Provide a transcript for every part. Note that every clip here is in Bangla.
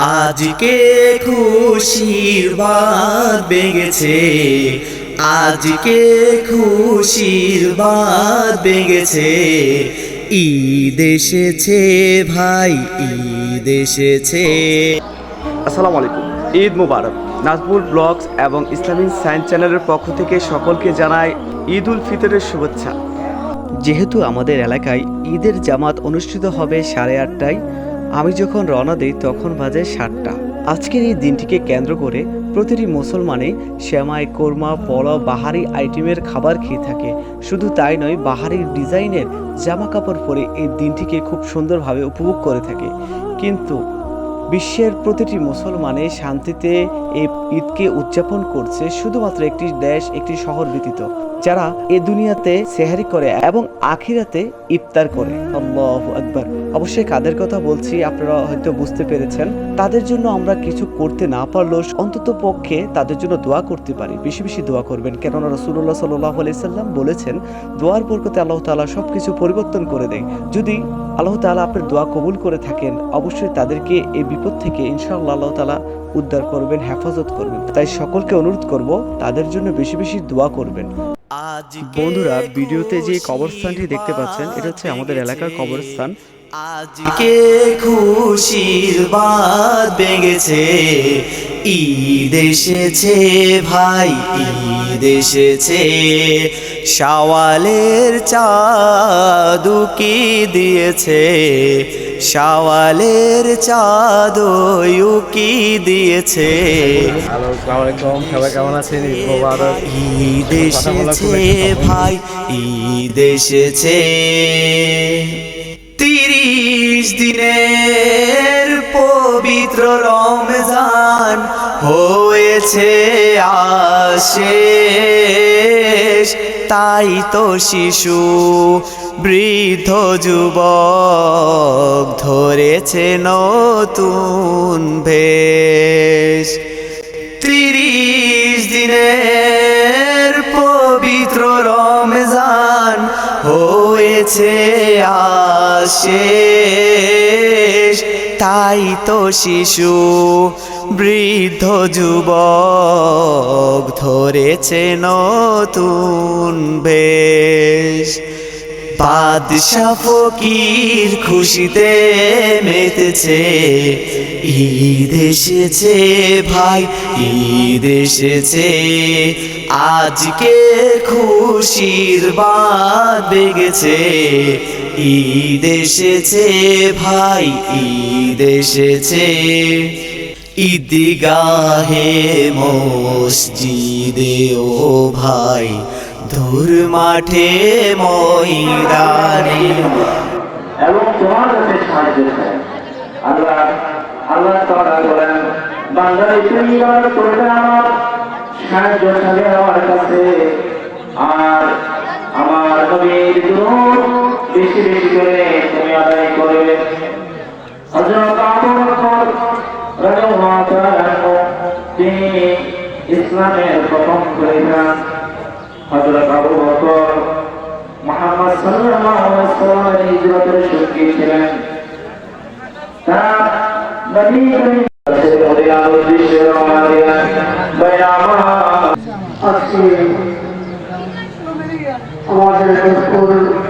আজকে খুশির বাদ বেগেছে আজকে খুশির বাদ বেগেছে ঈদ এসেছে ভাই ঈদ এসেছে। আসসালামু আলাইকুম ঈদ মুবারক। নাজমুল ব্লগস এবং ইসলামিক সায়েন্স চ্যানেলের পক্ষ থেকে সকলকে জানাই ঈদ উল ফিতরের শুভেচ্ছা। যেহেতু আমাদের এলাকায় ঈদের জামাত অনুষ্ঠিত হবে সাড়ে আটটায় আমি যখন রওনা দিই, তখন বাজে সাতটা। আজকের এই দিনটিকে কেন্দ্র করে প্রতিটি মুসলমানে শ্যামাই, কোরমা পলা বাহারি আইটেমের খাবার খেয়ে থাকে। শুধু তাই নয় বাহারি ডিজাইনের জামা কাপড় পরে এই দিনটিকে খুব সুন্দরভাবে উপভোগ করে থাকে। কিন্তু বিশ্বের প্রতিটি মুসলমানে শান্তিতে এই ঈদকে উদযাপন করছে শুধুমাত্র একটি দেশ, একটি শহর ব্যতীত, যারা এ দুনিয়াতে সেহারি করে এবং আখিরাতে ইফতার করে। আকবার। অবশ্যই কাদের কথা বলছি আপনারা হয়তো বুঝতে পেরেছেন। তাদের জন্য আমরা কিছু করতে না পারলেও অন্তত পক্ষে তাদের জন্য দোয়া করতে পারি। বেশি বেশি দোয়া করবেন। কেননা রসুল্লাহ সাল্লাহ আলাইসাল্লাম বলেছেন, দোয়ার বরকতে আল্লাহ তাআলা সব কিছু পরিবর্তন করে দেয় যদি আল্লাহ তালা আপনার দোয়া কবুল করে থাকেন অবশ্যই তাদেরকে এই বিপদ থেকে ইনশাআল্লাহ আল্লাহ তালা উদ্ধার করবেন হেফাজত করবেন। তাই সকলকে অনুরোধ করব তাদের জন্য বেশি বেশি দোয়া করবেন। বন্ধুরা ভিডিওতে যে কবরস্থানটি দেখতে পাচ্ছেন এটা হচ্ছে আমাদের এলাকার কবরস্থান। আজকে খুশির বাদ বেগেছে ঈদ এসেছে ভাই এসেছে। শাওয়ালের চাদুকি দিয়েছে? শাওয়ালের দিয়েছে? হ্যালো আসসালামু আলাইকুম সবাই কেমন আছেন? ঈদ মোবারক। ঈদ এসেছে ভাই ঈদ এসেছে। তিরিশ দিনের পবিত্র রমজান হয়েছে আশেষ। তাই তো শিশু, বৃদ্ধ যুবক ধরেছে নতুন ভেষ। তিরিশ দিনের পবিত্র রমজান হয়েছে আশেষ। তাই তো শিশু, বৃদ্ধ যুবক ধরেছে নতুন বেশ। বাদশা ফকির খুশিতে মেতেছে, ঈদ এসেছে ভাই, ঈদ এসেছে। আজকে খুশির বাদ বেগেছে ঈদ এসেছে, ভাই, ঈদ এসেছে। ঈদগাহে মসজিদে, ও ভাই, ধুর মাঠে ময়দানে। এবং তোমার কাছে সাহায্য আল্লাহ আল্লাহ বলেন আমার, সাহায্য চাবে আমার কাছে। আর আমার নবীর দুরূদ বেশি বেশি করে তুমি আদায় করবে। হযরত আবু বকর রাদিয়াল্লাহু তাআলা তিনি ইসলামের প্রথম খলিফা হযরত আবু বকর মোহাম্মদ সাল্লাল্লাহু আলাইহি সাল্লামের হিজরতের সঙ্গী ছিলেন। তার নবী করিম আমাদের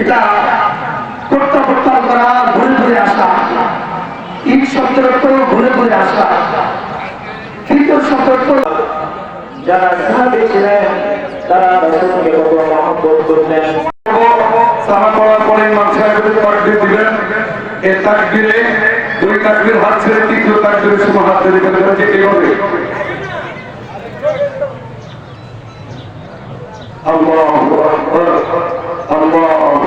এটা প্রত্যাবর্তন করা, ঘুরে ঘুরে আসা। ঈদ শব্দের অর্থ ঘুরে ঘুরে আসা। ফিতর শব্দের যারা সাহাবী ছিলেন, তারা রাসূলকে কত তৃতীয়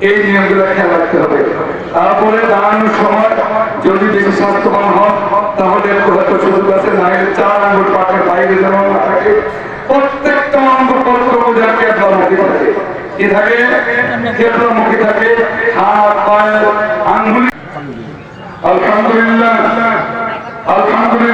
এই নিয়মগুলো খেয়াল রাখতে হবে। তারপরে দাঁড়ানোর সময় যদি বেশি স্বাস্থ্যবান হন, তাহলে চার আঙ্গুল বাইরে যেন না থাকে। প্রত্যেকটা অঙ্গ কেবলামুখী থাকে। কি থাকে? থাকে। হাত পায়ে আঙ্গুলি। আলহামদুলিল্লাহ। আলহামদুলিল্লাহ।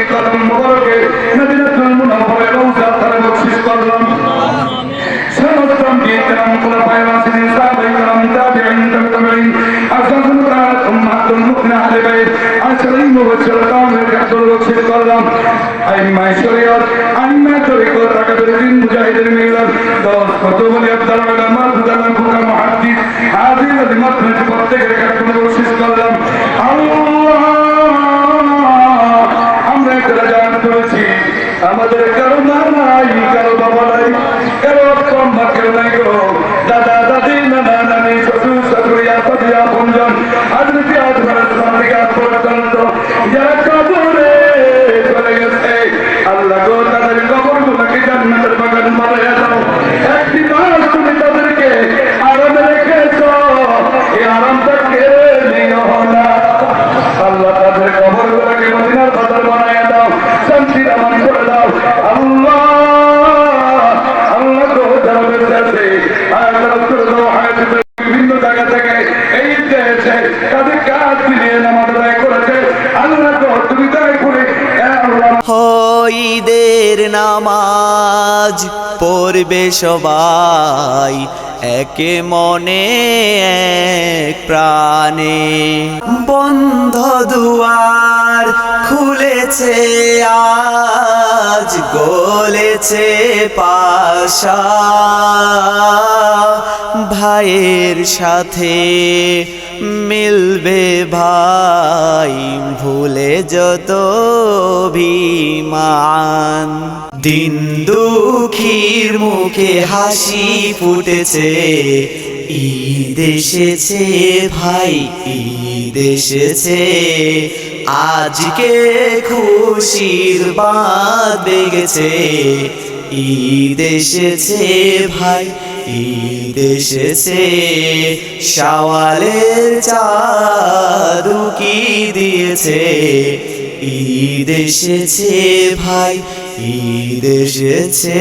ওয়াসাল্লাম নূরানি কদম মুবারকে মদিনাতুল মুনাওয়ারা রওজা তারা বকশিশ করলাম সমস্ত বিকরম খোলাফায়ে রাশিদিন সাহাবায়ে کرام তাবিঈন তাবিঈন আসাদুল কুরআন উম্মাতুল মুমিনিন আহলে বাইত আশরাই মুবাশশিরাতাম কাতুল বকশিশ করলাম আইম্মা শরীয়ত আইম্মা তরিকত আকাবিরিন মুজাহিদিন মিলাদ দশ কতবলি আব্দুল উলামা এই দেশে তাদের কাজ মিলিয়ে নামাজ আদায় করেছে। আল্লাহ তুমি দয়া করে হইদের নামাজ পড়বে সবাই। একে মনে এক প্রাণে। বন্ধ দুয়ার খুলেছে আজ গলেছে পাশা। ভাইয়ের সাথে মিলবে ভাই ভুলে যত অভিমান। দিন দুঃখীর মুখে হাসি ফুটেছে। ঈদ এসেছে ভাই, ঈদ এসেছে। আজকে খুশির বাদ বেগেছে ঈদ এসেছে ভাই, ঈদ এসেছে। শাওয়ালের চাঁদ কি দিয়েছে। ঈদ এসেছে ভাই ঈদ এসেছে।